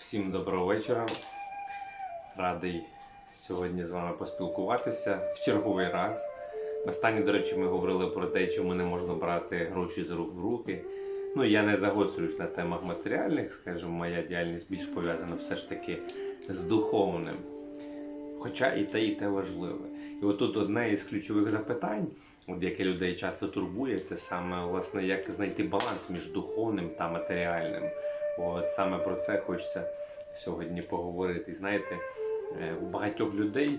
Всім доброго вечора. Радий сьогодні з вами поспілкуватися в черговий раз. Останнє, до речі, ми говорили про те, чому не можна брати гроші з рук в руки. Ну, я не загострююсь на темах матеріальних, скажімо, моя діяльність більш пов'язана все ж таки з духовним. Хоча і те, і те важливе. І отут одне із ключових запитань, от яке людей часто турбує, це саме власне як знайти баланс між духовним та матеріальним. От саме про це хочеться сьогодні поговорити. Знаєте, е, у багатьох людей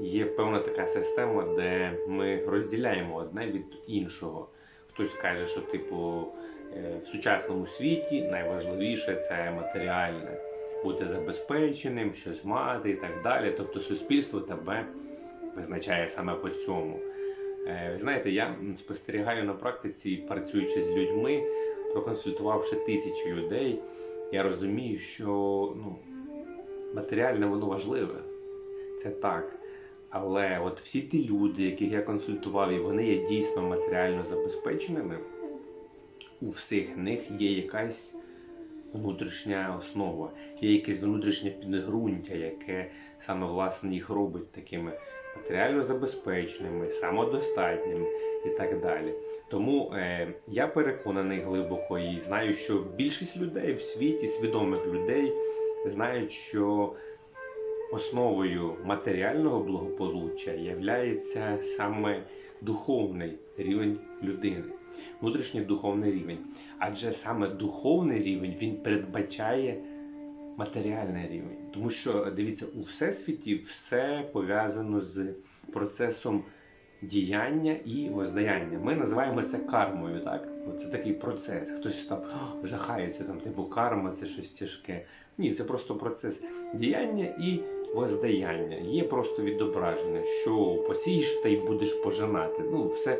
є певна така система, де ми розділяємо одне від іншого. Хтось каже, що типу е, в сучасному світі найважливіше це матеріальне, бути забезпеченим, щось мати і так далі. Тобто суспільство тебе визначає саме по цьому. Е, Ви знаєте, я спостерігаю на практиці, працюючи з людьми, проконсультувавши тисячі людей, я розумію, що ну, матеріальне воно важливе. Це так. Але от всі ті люди, яких я консультував, і вони є дійсно матеріально забезпеченими, у всіх них є якась внутрішня основа, є якесь внутрішнє підґрунтя, яке саме власне їх робить такими матеріально забезпеченими, самодостатніми і так далі. Тому е, я переконаний глибоко і знаю, що більшість людей в світі, свідомих людей, знають, що основою матеріального благополуччя є саме духовний рівень людини, внутрішній духовний рівень. Адже саме духовний рівень він передбачає матеріальний рівень. Тому що дивіться, у всесвіті все пов'язано з процесом діяння і воздаяння. Ми називаємо це кармою, так? Це такий процес. Хтось там жахається, там, типу, карма це щось тяжке. Ні, це просто процес діяння і воздаяння. Є просто відображення, що посієш та й будеш пожинати. Ну, все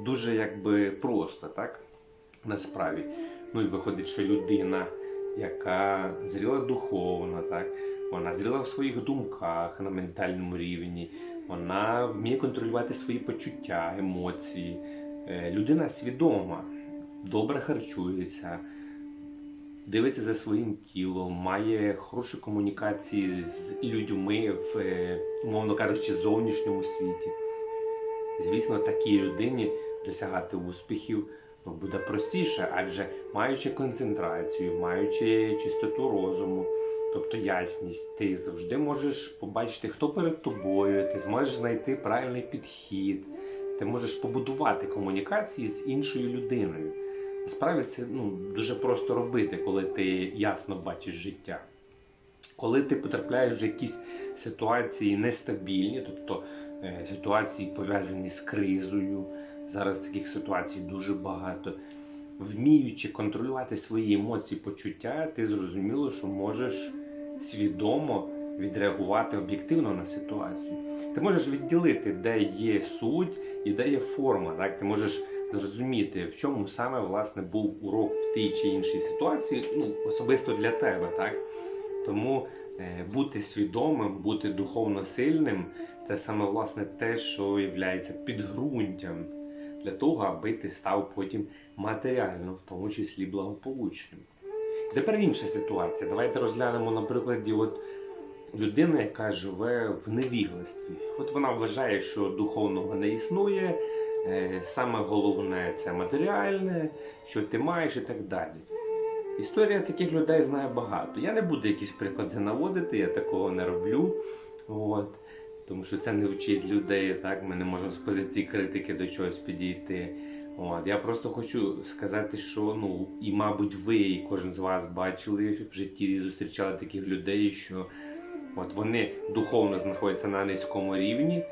дуже якби просто, так? Насправді. Ну і виходить, що людина, яка зріла духовно, так? Вона зріла в своїх думках на ментальному рівні, вона вміє контролювати свої почуття, емоції. Е, Людина свідома, добре харчується, дивиться за своїм тілом, має хороші комунікації з людьми в, е, умовно кажучи, зовнішньому світі. Звісно, такій людині досягати успіхів ну, буде простіше, адже маючи концентрацію, маючи чистоту розуму, тобто ясність, ти завжди можеш побачити, хто перед тобою, ти зможеш знайти правильний підхід, ти можеш побудувати комунікації з іншою людиною. Насправді це ну, дуже просто робити, коли ти ясно бачиш життя. Коли ти потрапляєш в якісь ситуації нестабільні, тобто е, ситуації пов'язані з кризою, зараз таких ситуацій дуже багато. Вміючи контролювати свої емоції, почуття, ти зрозуміло, що можеш свідомо відреагувати об'єктивно на ситуацію. Ти можеш відділити, де є суть і де є форма. Так? Ти можеш зрозуміти, в чому саме власне був урок в тій чи іншій ситуації, ну, особисто для тебе. Так? Тому е, бути свідомим, бути духовно сильним це саме власне те, що є підґрунтям для того, аби ти став потім матеріально, в тому числі благополучним. Тепер інша ситуація. Давайте розглянемо на прикладі от людини, яка живе в невігластві. От вона вважає, що духовного не існує, е, саме головне це матеріальне, що ти маєш і так далі. Історія таких людей знає багато. Я не буду якісь приклади наводити, я такого не роблю. От. Тому що це не вчить людей, так? Ми не можемо з позиції критики до чогось підійти. От. Я просто хочу сказати, що ну, і, мабуть, ви, і кожен з вас бачили в житті і зустрічали таких людей, що от вони духовно знаходяться на низькому рівні,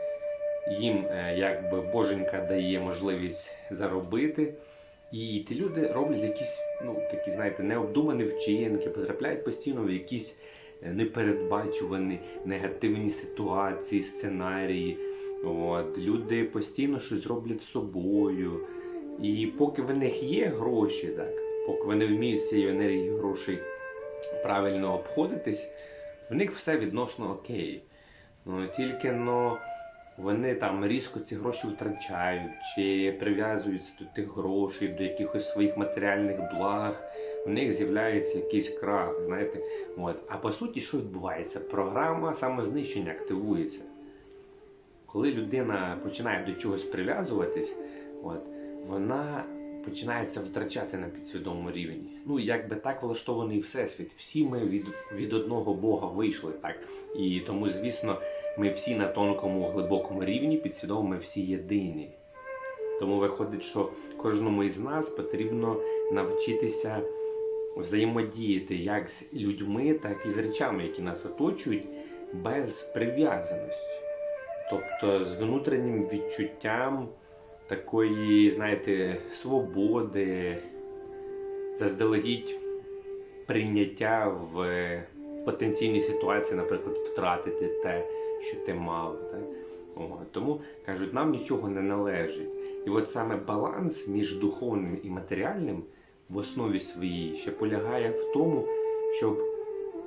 їм е, якби боженька дає можливість заробити. І ті люди роблять якісь, ну такі, знаєте, необдумані вчинки, потрапляють постійно в якісь непередбачувані негативні ситуації, сценарії. От. Люди постійно щось роблять з собою. І поки в них є гроші, так, поки вони вміють з цією енергією грошей правильно обходитись, в них все відносно окей. Ну, тільки но вони там різко ці гроші втрачають, чи прив'язуються до тих грошей, до якихось своїх матеріальних благ, у них з'являється якийсь крах, знаєте. От. А по суті, що відбувається? Програма самознищення активується. Коли людина починає до чогось прив'язуватись, от, вона починається втрачати на підсвідомому рівні. Ну, якби так влаштований всесвіт. Всі ми від, від одного Бога вийшли, так? І тому, звісно, ми всі на тонкому, глибокому рівні, підсвідомо ми всі єдині. Тому виходить, що кожному із нас потрібно навчитися взаємодіяти як з людьми, так і з речами, які нас оточують, без прив'язаності. Тобто з внутрішнім відчуттям такої, знаєте, свободи, заздалегідь прийняття в потенційній ситуації, наприклад, втратити те, що ти мав. Так? О, тому кажуть, нам нічого не належить. І от саме баланс між духовним і матеріальним в основі своїй ще полягає в тому, щоб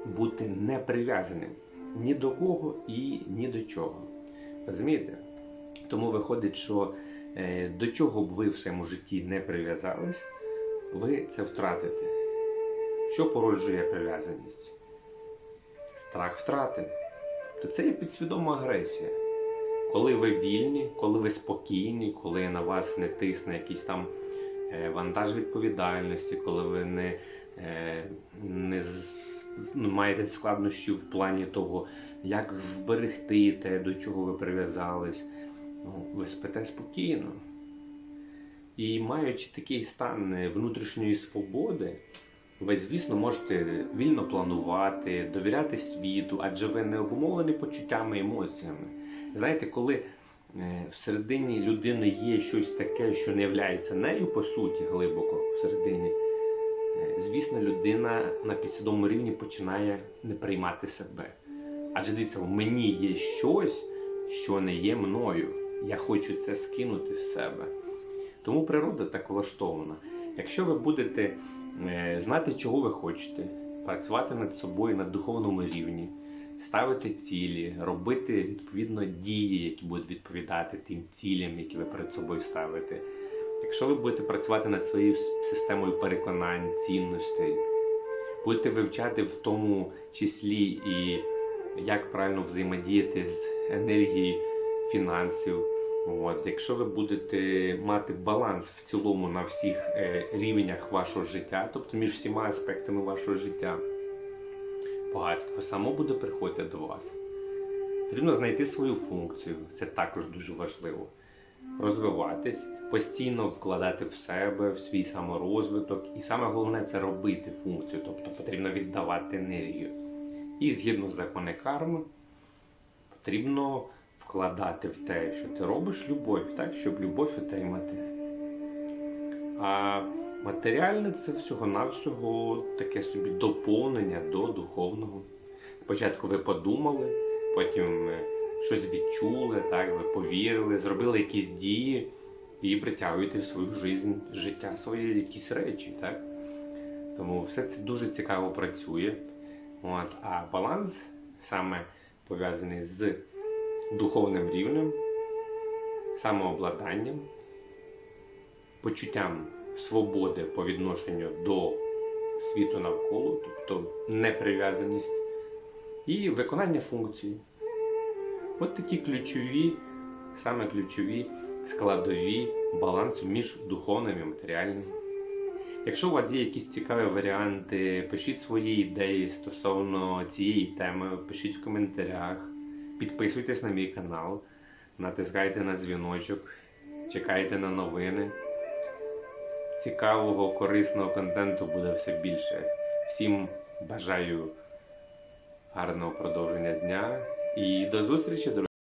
бути не прив'язаним ні до кого і ні до чого. Розумієте? Тому виходить, що е, до чого б ви в своєму житті не прив'язались, ви це втратите. Що породжує прив'язаність? Страх втрати. То це є підсвідома агресія. Коли ви вільні, коли ви спокійні, коли на вас не тисне якийсь там вантаж відповідальності, коли ви не, е, не ну, маєте складнощі в плані того, як вберегти те, до чого ви прив'язались, ну, ви спите спокійно. І маючи такий стан е, внутрішньої свободи, ви, звісно, можете вільно планувати, довіряти світу, адже ви не обумовлені почуттями емоціями. Знаєте, коли е, всередині людини є щось таке, що не являється нею по суті глибоко всередині, е, звісно, людина на підсвідомому рівні починає не приймати себе. Адже дивіться, в мені є щось, що не є мною. Я хочу це скинути з себе. Тому природа так влаштована. Якщо ви будете е, знати, чого ви хочете, працювати над собою на духовному рівні, ставити цілі, робити відповідно дії, які будуть відповідати тим цілям, які ви перед собою ставите. Якщо ви будете працювати над своєю системою переконань, цінностей, будете вивчати в тому числі і як правильно взаємодіяти з енергією фінансів. От, якщо ви будете мати баланс в цілому на всіх е, рівнях вашого життя, тобто між всіма аспектами вашого життя, багатство само буде приходити до вас. Потрібно знайти свою функцію, це також дуже важливо. Розвиватись, постійно вкладати в себе, в свій саморозвиток, і саме головне це робити функцію, тобто потрібно віддавати енергію. І згідно з закони карми, потрібно вкладати в те, що ти робиш любов, так, щоб любов отримати. А матеріальне це всього-навсього таке собі доповнення до духовного. Спочатку ви подумали, потім е, щось відчули, так, ви повірили, зробили якісь дії і притягуєте в свою жизнь, життя своє якісь речі. Так? Тому все це дуже цікаво працює. От. А баланс саме пов'язаний з духовним рівнем, самообладанням, почуттям свободи по відношенню до світу навколо, тобто неприв'язаність, і виконання функцій. От такі ключові, саме ключові складові балансу між духовним і матеріальним. Якщо у вас є якісь цікаві варіанти, пишіть свої ідеї стосовно цієї теми, пишіть в коментарях, підписуйтесь на мій канал, натискайте на дзвіночок, чекайте на новини. Цікавого, корисного контенту буде все більше. Всім бажаю гарного продовження дня і до зустрічі, друзі!